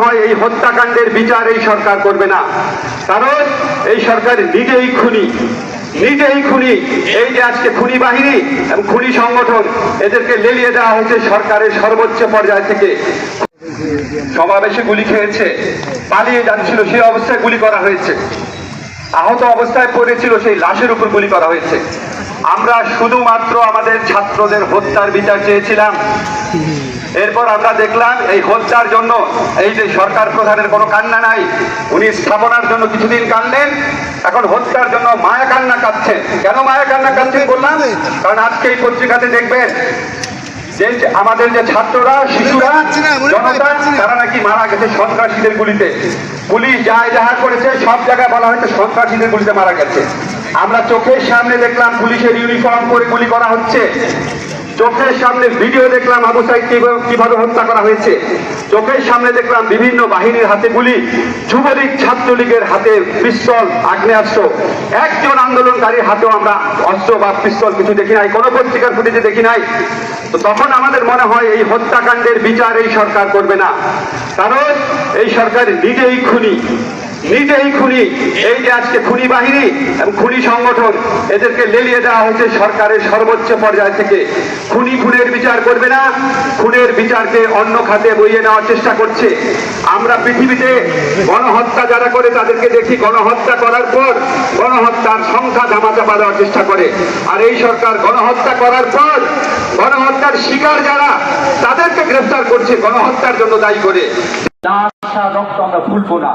হয় এই হত্যাকাণ্ডের বিচার এই সরকার করবে না। কারণ এই সরকার নিজেই খুনি। নিজেই খুনি। এই যে আজকে খুনি বাহিনী এবং খুনি সংগঠন, এদেরকে লেলিয়ে দেওয়া হয়েছে সরকারের সর্বোচ্চ পর্যায় থেকে। সমাবেশে গুলি খেয়েছে। পালিয়ে যাচ্ছিল সেই অবস্থায় গুলি করা হয়েছে। আহত অবস্থায় পড়েছিল সেই লাশের উপর গুলি করা হয়েছে। আমরা শুধুমাত্র আমাদের ছাত্রদের হত্যার বিচার চেয়েছিলাম। এরপর আমরা দেখলাম এই হত্যার জন্য এই যে সরকার প্রধানের কোনো কান্না নাই, উনি স্থাপনার জন্য কিছুদিন কানলেন এখন হত্যার জন্য মায়া কান্না কাঁদছেন কেন মায়া কান্না কাঁদছেন বললাম? কারণ আজকে এই পত্রিকাতে দেখবেন যে আমাদের যে ছাত্ররা শিশুরা জনতা তারা নাকি মারা গেছে সন্ত্রাসীদের গুলিতে। পুলিশ যা যাহা করেছে সব জায়গায় বলা হয়েছে সন্ত্রাসীদের গুলিতে মারা গেছে। আমরা চোখের সামনে দেখলাম পুলিশের ইউনিফর্ম পরে গুলি করা হচ্ছে। চোখের সামনে ভিডিও দেখলাম আবু সাইদ কীভাবে হত্যা করা হয়েছে। চোখের সামনে দেখলাম বিভিন্ন বাহিনীর হাতে গুলি। যুবলীগ ছাত্রলীগের হাতে পিস্তল আগ্নেয়াস্ত্র। একজন আন্দোলনকারীর হাতেও আমরা অস্ত্র বা পিস্তল কিছু দেখি নাই কোনো পত্রিকার ফুটেজে দেখি নাই। তো তখন আমাদের মনে হয় এই হত্যাকাণ্ডের বিচার এই সরকার করবে না। কারণ এই সরকার নিজেই খুনি। নিজেই খুনি। এই যে আজকে খুনি বাহিনী এবং খুনি সংগঠন, এদেরকে লেলিয়ে দেওয়া হয়েছে সরকারের সর্বোচ্চ পর্যায় থেকে। খুনি খুনের বিচার করবে না, খুনের বিচারকে অন্য খাতে বইয়ে নেওয়ার চেষ্টা করছে। আমরা পৃথিবীতে গণহত্যা যারা করে তাদেরকে দেখি, গণহত্যা করার পর গণহত্যার সংখ্যা ধামাচাপা দেওয়ার চেষ্টা করে। আর এই সরকার গণহত্যা করার পর গণহত্যার শিকার যারা তাদেরকে গ্রেফতার করছে গণহত্যার জন্য দায়ী করে। রক্ত আমরা ভুলবো না।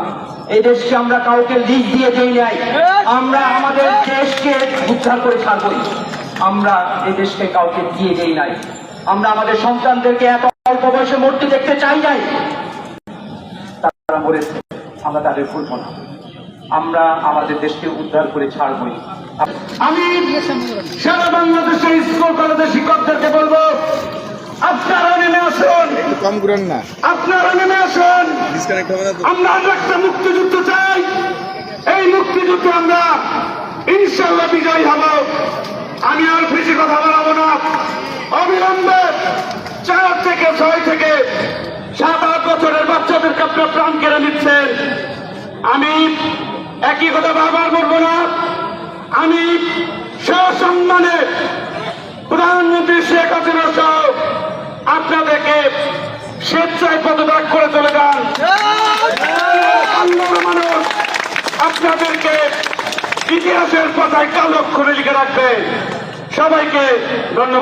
এই দেশকে আমরা কাউকে লিজ দিয়ে দেই নাই। আমরা আমাদের দেশকে উদ্ধার করে ছাড়বই। আমরা এই দেশকে কাউকে দিয়ে দেই নাই। আমরা আমাদের সন্তানদেরকে এত অল্প বয়সে মূর্তি দেখতে চাই নাই। তারা মরেছে। আমরা তাদের ভুলবো না। আমরা আমাদের দেশকে উদ্ধার করে ছাড়বই। আমি সারা বাংলাদেশের স্কুল কলেজের শিক্ষকদেরকে বলব আপনারা নেমে আসুন। কম করেন না। আপনারা নেমে আসুন। ডিসকানেক্ট হবে না তো? আমরা একটা মুক্তিযুদ্ধ চাই। এই মুক্তিযুদ্ধে আমরা ইনশাল্লাহ বিজয়ী হব। আমি আর বেশি কথা বলাবো না। অবিলম্বে চার থেকে ছয় থেকে সাত আট বছরের বাচ্চাদেরকে আপনার প্রাণ কেড়ে নিচ্ছেন। আমি একই কথা বারবার বলব না। আমি সসম্মানে স্বেচ্ছায় পদত্যাগ করে চলে যান। মানুষ আপনাদেরকে ইতিহাসের পাতায় কালক্ষণে লিখে রাখবে। সবাইকে ধন্যবাদ।